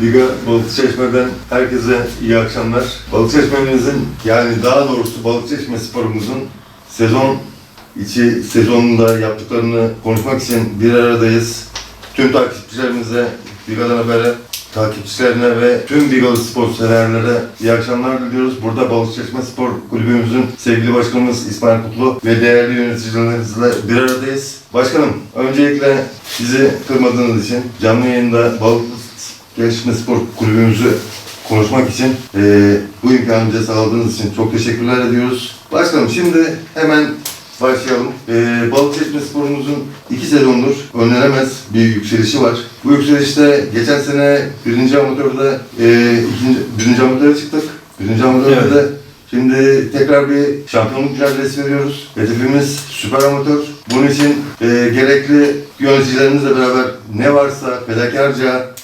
Liga Balıkçeşme'den herkese iyi akşamlar. Balıkçeşme'mizin yani daha doğrusu Balıkçeşme sporumuzun sezon içi sezonunda yaptıklarını konuşmak için bir aradayız. Tüm takipçilerimize, Biga'dan Haber'e, takipçilerine ve tüm Bigalı spor severlere iyi akşamlar diliyoruz. Burada Balıkçeşme Spor Kulübümüzün sevgili başkanımız İsmail Kutlu ve değerli yöneticilerimizle bir aradayız. Başkanım, öncelikle bizi kırmadığınız için canlı yayında Balıkçeşme Spor Kulübümüzü konuşmak için eee bu imkanı bize sağladığınız için çok teşekkürler ediyoruz. Başkanım şimdi hemen başlayalım. Ee, Balıkçeşme sporumuzun iki sezondur önlenemez bir yükselişi var. Bu yükselişte geçen sene birinci amatörde e, ikinci, birinci amatöre çıktık. Birinci amatörde Evet. de şimdi tekrar bir şampiyonluk mücadelesi veriyoruz. Hedefimiz süper amatör. Bunun için e, gerekli yöneticilerimizle beraber ne varsa fedakarca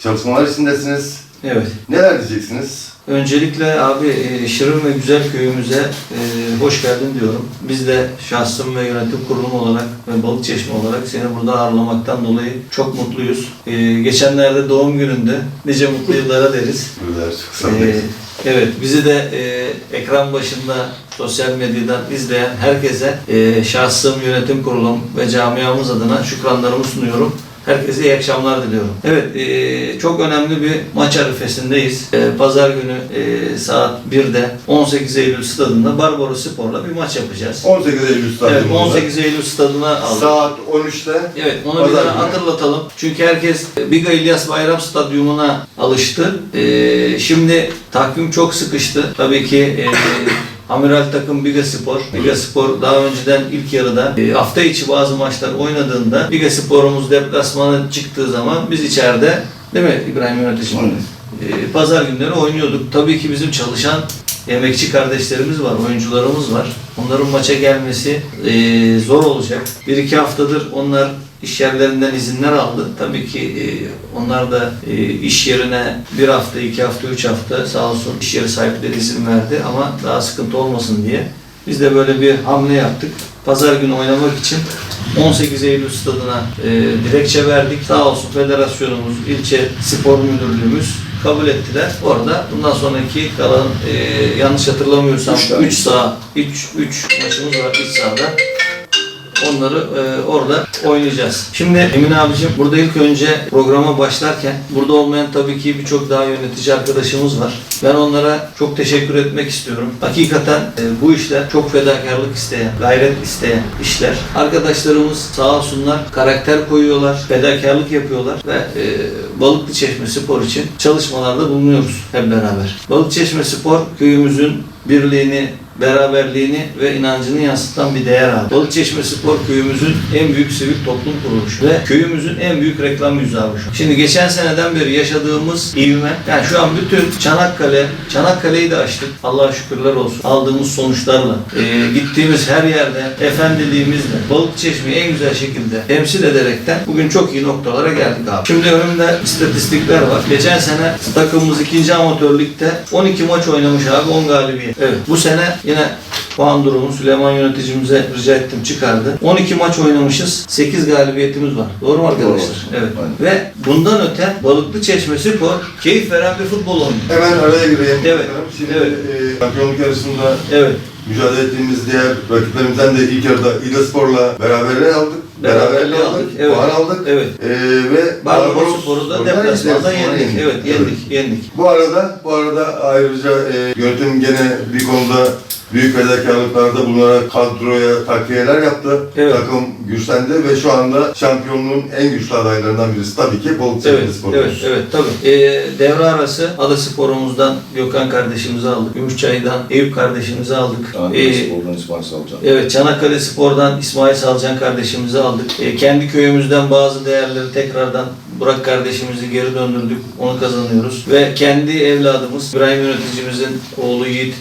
çalışmalar içindesiniz. Evet. Neler diyeceksiniz? Öncelikle abi e, Şirin ve Güzel köyümüze e, hoş geldin diyorum. Biz de şahsım ve yönetim kurulumu olarak ve Balıkçeşme olarak seni burada ağırlamaktan dolayı çok mutluyuz. E, geçenlerde doğum gününde nice mutlu yıllara deriz. Güzel, çok sağ olun. E, evet, bizi de e, ekran başında sosyal medyadan izleyen herkese e, şahsım, yönetim kurulum ve camiamız adına şükranlarımı sunuyorum. Herkese iyi akşamlar diliyorum. Evet, e, çok önemli bir maç arifesindeyiz. E, Pazar günü e, saat 1'de 18 Eylül stadında Barbaros Spor'la bir maç yapacağız. 18 Eylül Evet, stadyumunda. 18 Eylül stadına aldık. Saat 13'te Evet, onu bir Pazar daha günü. hatırlatalım. Çünkü herkes Biga İlyas Bayram Stadyumuna alıştı. Ee, şimdi takvim çok sıkıştı. Tabii ki e, Amiral takım Biga Spor. Biga Spor daha önceden ilk yarıda e, hafta içi bazı maçlar oynadığında Biga Spor'umuz deplasmana çıktığı zaman biz içeride değil mi İbrahim Yöneticim? E, pazar günleri oynuyorduk. Tabii ki bizim çalışan emekçi kardeşlerimiz var, oyuncularımız var. Onların maça gelmesi e, zor olacak. Bir iki haftadır onlar iş yerlerinden izinler aldı. Tabii ki e, onlar da e, iş yerine bir hafta, iki hafta, üç hafta sağ olsun iş yeri sahipleri izin verdi ama daha sıkıntı olmasın diye. Biz de böyle bir hamle yaptık. Pazar günü oynamak için 18 Eylül stadına e, dilekçe verdik. Sağ olsun federasyonumuz, ilçe spor müdürlüğümüz kabul ettiler. Orada bundan sonraki kalan e, yanlış hatırlamıyorsam Üç tane. 3 saha, 3 3 maçımız var iç sahada. Onları e, orada oynayacağız. Şimdi Emin abicim burada ilk önce programa başlarken burada olmayan tabii ki birçok daha yönetici arkadaşımız var. Ben onlara çok teşekkür etmek istiyorum. Hakikaten e, bu işler çok fedakarlık isteyen, gayret isteyen işler. Arkadaşlarımız sağ olsunlar karakter koyuyorlar, fedakarlık yapıyorlar ve e, Balıklı Çeşme Spor için çalışmalarda bulunuyoruz hep beraber. Balıklı Çeşme Spor köyümüzün birliğini, beraberliğini ve inancını yansıtan bir değer abi. Balıkçeşme Spor köyümüzün en büyük sivil toplum kuruluşu ve köyümüzün en büyük reklam yüzü abi. Şimdi geçen seneden beri yaşadığımız ivme, yani şu an bütün Çanakkale, Çanakkale'yi de açtık. Allah'a şükürler olsun. Aldığımız sonuçlarla, e, gittiğimiz her yerde efendiliğimizle Balıkçeşme'yi en güzel şekilde temsil ederekten bugün çok iyi noktalara geldik abi. Şimdi önümde istatistikler var. Geçen sene takımımız ikinci amatör ligde 12 maç oynamış abi 10 galibiyet. Evet. Bu sene yine puan durumu Süleyman yöneticimize rica ettim çıkardı. 12 maç oynamışız. 8 galibiyetimiz var. Doğru mu arkadaşlar? Evet. Aynen. Ve bundan öte Balıklı Çeşme Spor keyif veren bir futbol oynuyor. Hemen araya gireyim. Evet. Şimdi Evet. e, şampiyonluk yarışında Evet. mücadele ettiğimiz diğer rakiplerimizden de ilk yarıda İda Spor'la beraberliği aldık. Beraberliği aldık, evet. Puan aldık. Evet. E, ve Barbaros Spor'u da deplasmanda yendik. yendik. Evet, yendik, yendik. Bu arada bu arada ayrıca e, yönetim gene bir konuda büyük fedakarlıklarda bulunarak kadroya takviyeler yaptı. Evet. Takım güçlendi ve şu anda şampiyonluğun en güçlü adaylarından birisi tabii ki Balıkesir Evet, Spor'umuz. evet, evet tabii. Ee, devre arası Ada Spor'umuzdan Gökhan kardeşimizi aldık. Gümüşçay'dan Eyüp kardeşimizi aldık. Ankara Ee, Spor'dan İsmail Savcan. Evet, Çanakkale Spor'dan İsmail Salcan kardeşimizi aldık. Ee, kendi köyümüzden bazı değerleri tekrardan Burak kardeşimizi geri döndürdük. Onu kazanıyoruz. Ve kendi evladımız İbrahim yöneticimizin oğlu Yiğit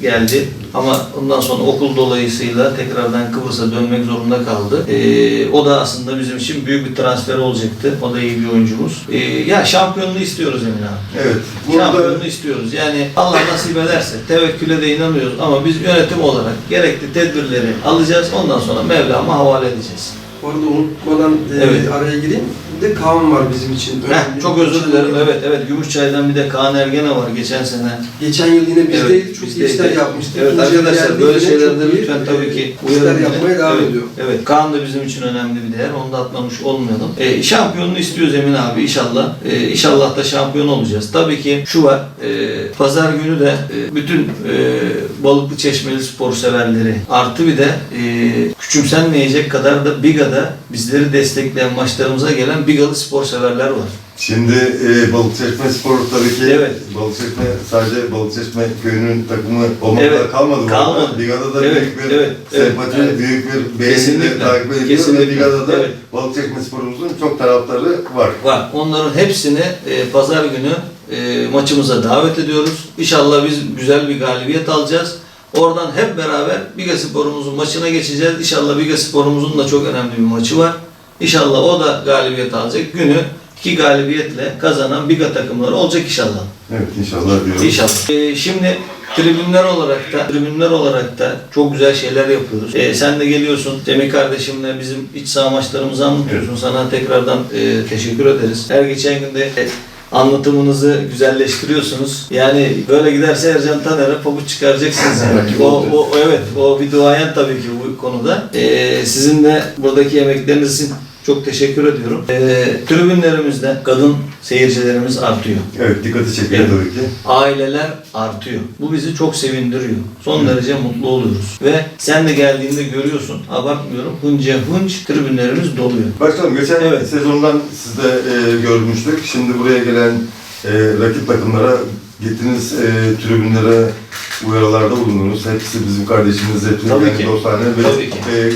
geldi. Ama ondan sonra okul dolayısıyla tekrardan Kıbrıs'a dönmek zorunda kaldı. Ee, o da aslında bizim için büyük bir transfer olacaktı. O da iyi bir oyuncumuz. Ee, ya şampiyonluğu istiyoruz Emin abi. Evet. Burada Şampiyonluğu istiyoruz. Yani Allah nasip ederse tevekküle de inanıyoruz ama biz yönetim olarak gerekli tedbirleri alacağız. Ondan sonra Mevlam'a havale edeceğiz. Bu arada unutmadan e, Evet. araya gireyim. Bir de Kaan var bizim için. Heh, çok özür dilerim. Evet evet Gümüşçay'dan bir de Kaan Ergene var geçen sene. Geçen yıl yine bizdeydi. Evet, çok iyi bizdeydi. işler yapmıştı. Evet İkinci arkadaşlar böyle şeylerde iyi, lütfen e, tabii ki işler uyarın yapmaya devam evet, ediyor. Evet Kaan da bizim için önemli bir değer. Onu da atlamış olmayalım. E, şampiyonluğu istiyoruz Emin abi inşallah. E, inşallah da şampiyon olacağız. Tabii ki şu var. e, pazar günü de e, bütün e, balıklı çeşmeli spor severleri artı bir de e, küçümsenmeyecek kadar da Biga'da bizleri destekleyen maçlarımıza gelen Bigalı spor severler var. Şimdi e, Balıkçeşme Spor tabii ki Evet. Balıkçeşme sadece Balıkçeşme köyünün takımı olmakla Evet, kalmadı. kalmadı. Ligada da Evet, büyük bir evet, sempati, evet. büyük bir Kesinlikle, takip ediliyor kesinlikle, ve Ligada da evet. Balıkçeşme Spor'umuzun çok taraftarı var. Var. Onların hepsini e, pazar günü e, maçımıza davet ediyoruz. İnşallah biz güzel bir galibiyet alacağız. Oradan hep beraber Biga Spor'umuzun maçına geçeceğiz. İnşallah Biga Spor'umuzun da çok önemli bir maçı var. İnşallah o da galibiyet alacak. Günü iki galibiyetle kazanan Biga takımları olacak inşallah. Evet inşallah diyoruz. İnşallah. Ee, şimdi tribünler olarak da tribünler olarak da çok güzel şeyler yapıyoruz. Ee, sen de geliyorsun Semih kardeşimle bizim iç saha maçlarımızı anlatıyorsun. Sana tekrardan e, teşekkür ederiz. Her geçen günde anlatımınızı güzelleştiriyorsunuz. Yani böyle giderse Ercan Taner'e pabuç çıkaracaksınız yani. O, o, evet, o bir duayen tabii ki bu konuda. Ee, sizin de buradaki emekleriniz için çok teşekkür ediyorum. Ee, tribünlerimizde kadın seyircilerimiz artıyor Evet dikkati çekiyor Evet. tabii ki. aileler artıyor. Bu bizi çok sevindiriyor. Son derece mutlu oluyoruz. Ve sen de geldiğinde görüyorsun, abartmıyorum, hınca hınç tribünlerimiz doluyor. Başkanım geçen Evet. sezondan siz de e, görmüştük. Şimdi buraya gelen e, rakip takımlara gittiniz e, tribünlere uyarılarda bulundunuz. Hepsi bizim kardeşimiz, hepsi Tabii yani ki. dostane ve Tabii ki. e,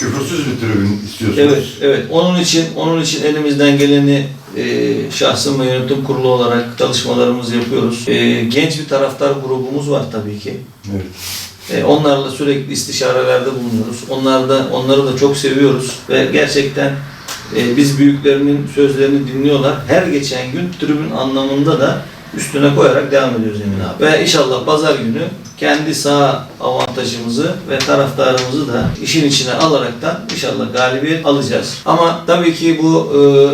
küfürsüz bir tribün istiyorsunuz. Evet, evet. Onun için, onun için elimizden geleni e, şahsım ve yönetim kurulu olarak çalışmalarımızı yapıyoruz. E, genç bir taraftar grubumuz var tabii ki. Evet. E, onlarla sürekli istişarelerde bulunuyoruz. Onlar da, onları da çok seviyoruz ve gerçekten e, biz büyüklerinin sözlerini dinliyorlar. Her geçen gün tribün anlamında da üstüne koyarak devam ediyoruz Emin abi. Ve inşallah pazar günü kendi sağ avantajımızı ve taraftarımızı da işin içine alaraktan inşallah galibiyet alacağız. Ama tabii ki bu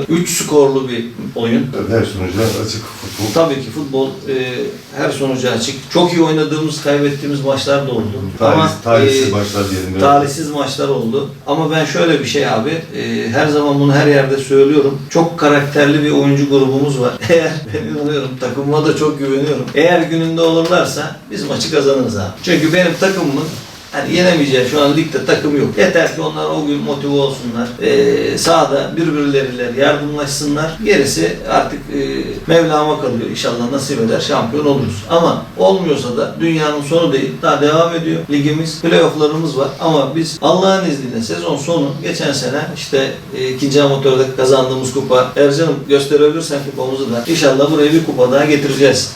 3 skorlu bir oyun. Her sonuca açık futbol. Tabii ki futbol e, her sonucu açık. Çok iyi oynadığımız, kaybettiğimiz maçlar da oldu. Tarih, tarihsiz e, başlar diyelim. biraz. Talihsiz maçlar oldu. Ama ben şöyle bir şey abi, e, her zaman bunu her yerde söylüyorum. Çok karakterli bir oyuncu grubumuz var. Eğer ben inanıyorum, takımıma da çok güveniyorum. Eğer gününde olurlarsa biz maçı kazanırız abi. Çünkü benim takımımın Hani yenemeyeceği şu an ligde takım yok. Yeter ki onlar o gün motive olsunlar. Ee, sahada birbirleriyle yardımlaşsınlar. Gerisi artık e, Mevlam'a kalıyor. İnşallah nasip eder şampiyon oluruz. Ama olmuyorsa da dünyanın sonu değil. Daha devam ediyor ligimiz. Playoff'larımız var. Ama biz Allah'ın izniyle sezon sonu geçen sene işte e, ikinci amatörde kazandığımız kupa Ercan'ım gösterebilirsen kupamızı da inşallah buraya bir kupa daha getireceğiz.